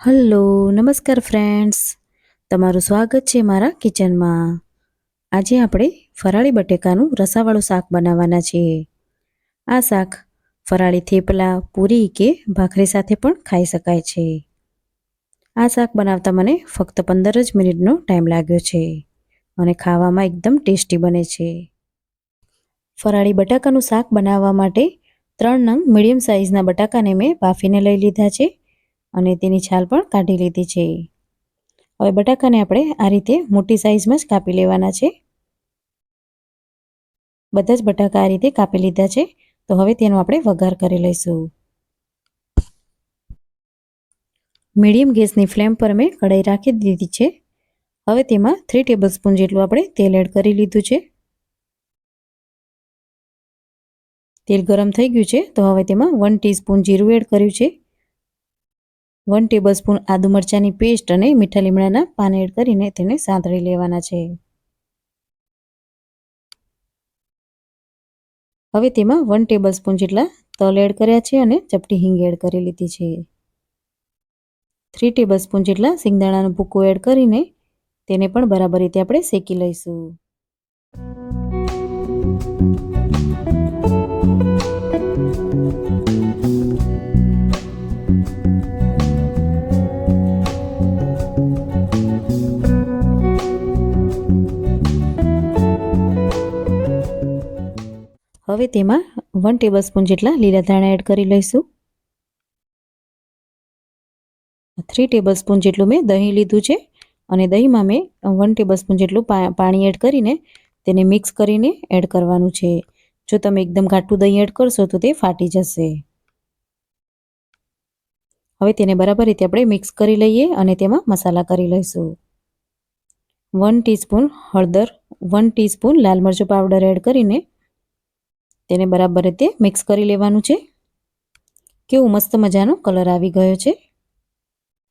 Hello, નમસ્કાર friends. તમારું સ્વાગત છે મારા કિચનમાં. આજે આપણે ફરાળી બટેકાનું રસાવાળું શાક બનાવવાના છીએ. આ શાક ફરાળી થેપલા, પૂરી કે ભાખરી સાથે પણ ખાઈ શકાય છે. આ શાક બનાવતા મને ફક્ત પંદર જ મિનિટનો ટાઈમ લાગ્યો છે અને ખાવામાં એકદમ ટેસ્ટી બને છે. ફરાળી બટાકાનું શાક બનાવવા માટે ત્રણ નંગ મીડિયમ સાઇઝના બટાકાને મેં બાફીને લઈ લીધા છે અને તેની છાલ પણ કાઢી લીધી છે. હવે બટાકાને આપણે આ રીતે મોટી સાઇઝમાં જ કાપી લેવાના છે. બધા જ બટાકા આ રીતે કાપી લીધા છે. તો હવે તેનો આપણે વઘાર કરી લઈશું. મીડિયમ ગેસની ફ્લેમ પર મેં કઢાઈ રાખી દીધી છે. હવે તેમાં થ્રી ટેબલ સ્પૂન જેટલું આપણે તેલ એડ કરી લીધું છે. તેલ ગરમ થઈ ગયું છે. તો હવે તેમાં વન ટીસ્પૂન જીરું એડ કર્યું છે. વન ટેબલ સ્પૂન આદુ મરચાંની પેસ્ટ અને મીઠા લીમડાના પાન એડ કરીને તેને સાંતળી લેવાના છે. હવે તેમાં વન ટેબલસ્પૂન જેટલા તલ એડ કર્યા છે અને ચપટી હિંગ એડ કરી લીધી છે. થ્રી ટેબલ સ્પૂન જેટલા સિંગદાણાનો ભૂકો એડ કરીને તેને પણ બરાબર રીતે આપણે શેકી લઈશું. હવે તેમાં વન ટેબલ સ્પૂન જેટલા લીલા ધાણા એડ કરી લઈશું. થ્રી ટેબલ સ્પૂન જેટલું મેં દહીં લીધું છે અને દહીંમાં મેં વન ટેબલ સ્પૂન જેટલું પાણી એડ કરીને તેને મિક્સ કરીને એડ કરવાનું છે. જો તમે એકદમ ઘાટું દહીં એડ કરશો તો તે ફાટી જશે. હવે તેને બરાબર રીતે આપણે મિક્સ કરી લઈએ અને તેમાં મસાલા કરી લઈશું. વન ટીસ્પૂન હળદર વન ટીસ્પૂન લાલ મરચું પાવડર એડ કરીને તેને બરાબર રીતે મિક્સ કરી લેવાનું છે. કેવું મસ્ત મજાનો કલર આવી ગયો છે.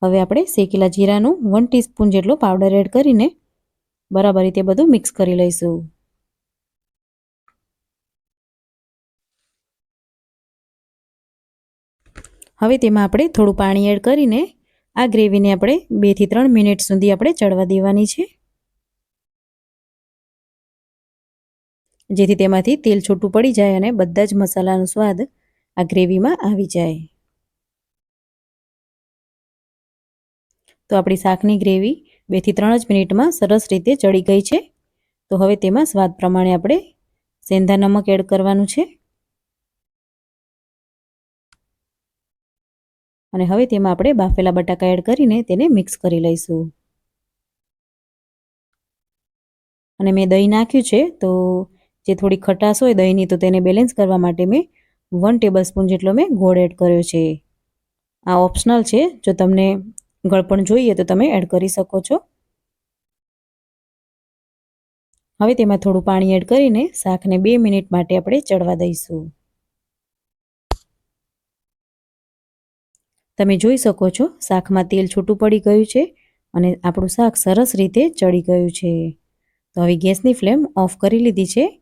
હવે આપણે શેકેલા જીરાનું વન ટીસ્પૂન જેટલો પાવડર એડ કરીને બરાબર રીતે બધું મિક્સ કરી લઈશું. હવે તેમાં આપણે થોડું પાણી એડ કરીને આ ગ્રેવીને આપણે બેથી ત્રણ મિનિટ સુધી આપણે ચડવા દેવાની છે. જેથી તેમાંથી તેલ છૂટું પડી જાય અને બધા જ મસાલાનો સ્વાદ આ ગ્રેવીમાં આવી જાય. તો આપણી શાકની ગ્રેવી બેથી ત્રણ જ મિનિટમાં સરસ રીતે ચડી ગઈ છે. તો હવે તેમાં સ્વાદ પ્રમાણે આપણે સેંધા નમક એડ કરવાનું છે. અને હવે તેમાં આપણે બાફેલા બટાકા એડ કરીને તેને મિક્સ કરી લઈશું. અને મેં દહીં નાખ્યું છે, તો જે થોડી ખટાશ હોય દહીંની, તો તેને બેલેન્સ કરવા માટે મેં વન ટેબલ સ્પૂન જેટલો મેં ગોળ એડ કર્યો છે. આ ઓપ્શનલ છે. જો તમને ગળપણ જોઈએ, તો તમે એડ કરી શકો છો. હવે તેમાં થોડું પાણી એડ કરીને શાકને બે મિનિટ માટે આપણે ચડવા દઈશું. તમે જોઈ શકો છો, શાકમાં તેલ છૂટું પડી ગયું છે અને આપણું શાક સરસ રીતે ચડી ગયું છે. તો હવે ગેસની ફ્લેમ ઓફ કરી લીધી છે.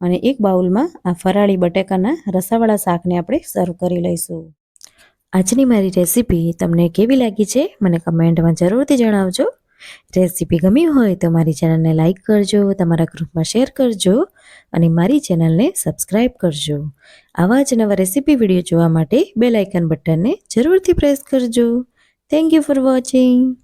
અને એક બાઉલમાં આ ફરાળી બટેકાના રસાવાળા શાકને આપણે સર્વ કરી લઈશું. આજની મારી રેસીપી તમને કેવી લાગી છે, મને કમેન્ટમાં જરૂરથી જણાવજો. રેસીપી ગમી હોય તો મારી ચેનલને લાઇક કરજો, તમારા ગ્રુપમાં શેર કરજો અને મારી ચેનલને સબસ્ક્રાઈબ કરજો. આવા જ નવા રેસીપી વીડિયો જોવા માટે બે લાઇકન બટનને જરૂરથી પ્રેસ કરજો. Thank you for watching